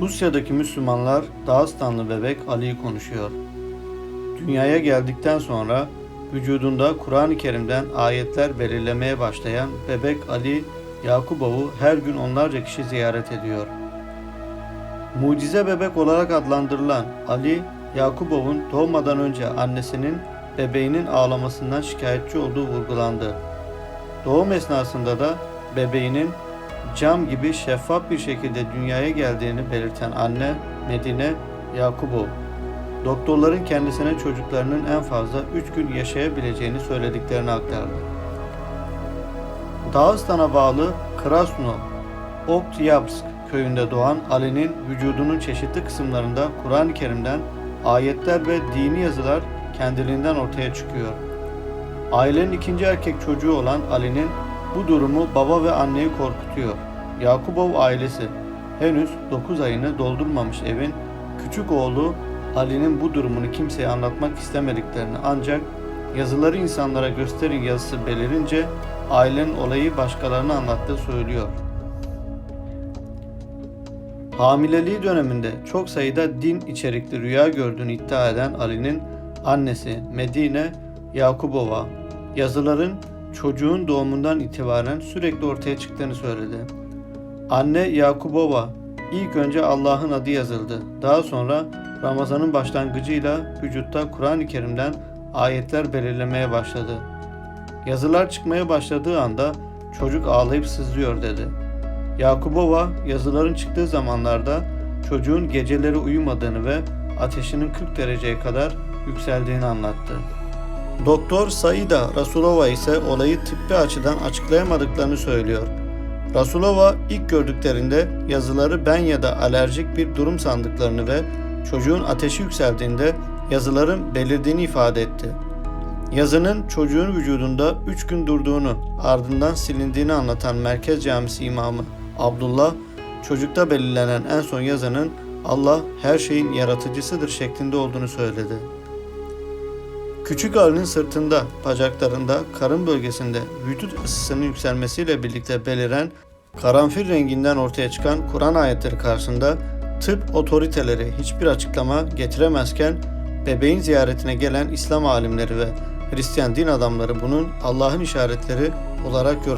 Rusya'daki Müslümanlar Dağıstanlı bebek Ali'yi konuşuyor. Dünyaya geldikten sonra vücudunda Kur'an-ı Kerim'den ayetler belirlemeye başlayan bebek Ali Yakubov'u her gün onlarca kişi ziyaret ediyor. Mucize bebek olarak adlandırılan Ali Yakubov'un doğmadan önce annesinin bebeğinin ağlamasından şikayetçi olduğu vurgulandı. Doğum esnasında da bebeğinin cam gibi şeffaf bir şekilde dünyaya geldiğini belirten anne Medine Yakubov, doktorların kendisine çocuklarının en fazla 3 gün yaşayabileceğini söylediklerini aktardı. Dağıstan'a bağlı Krasno Oktyabsk köyünde doğan Ali'nin vücudunun çeşitli kısımlarında Kur'an-ı Kerim'den ayetler ve dini yazılar kendiliğinden ortaya çıkıyor. Ailenin ikinci erkek çocuğu olan Ali'nin bu durumu baba ve anneyi korkutuyor. Yakubov ailesi henüz 9 ayını doldurmamış evin küçük oğlu Ali'nin bu durumunu kimseye anlatmak istemediklerini ancak yazıları insanlara gösterin yazısı belirince ailenin olayı başkalarına anlattığı söylüyor. Hamileliği döneminde çok sayıda din içerikli rüya gördüğünü iddia eden Ali'nin annesi Medine Yakubova yazıların çocuğun doğumundan itibaren sürekli ortaya çıktığını söyledi. Anne Yakubova ilk önce Allah'ın adı yazıldı. Daha sonra Ramazan'ın başlangıcıyla vücutta Kur'an-ı Kerim'den ayetler belirlemeye başladı. Yazılar çıkmaya başladığı anda çocuk ağlayıp sızlıyor dedi. Yakubova yazıların çıktığı zamanlarda çocuğun geceleri uyumadığını ve ateşinin 40 dereceye kadar yükseldiğini anlattı. Doktor Saida Rasulova ise olayı tıbbi açıdan açıklayamadıklarını söylüyor. Rasulova ilk gördüklerinde yazıları ben ya da alerjik bir durum sandıklarını ve çocuğun ateşi yükseldiğinde yazıların belirdiğini ifade etti. Yazının çocuğun vücudunda 3 gün durduğunu ardından silindiğini anlatan Merkez Camisi imamı Abdullah, çocukta belirlenen en son yazının Allah her şeyin yaratıcısıdır şeklinde olduğunu söyledi. Küçük Ali'nin sırtında, bacaklarında, karın bölgesinde vücut ısısının yükselmesiyle birlikte beliren karanfil renginden ortaya çıkan Kur'an ayetleri karşısında tıp otoriteleri hiçbir açıklama getiremezken bebeğin ziyaretine gelen İslam alimleri ve Hristiyan din adamları bunun Allah'ın işaretleri olarak gör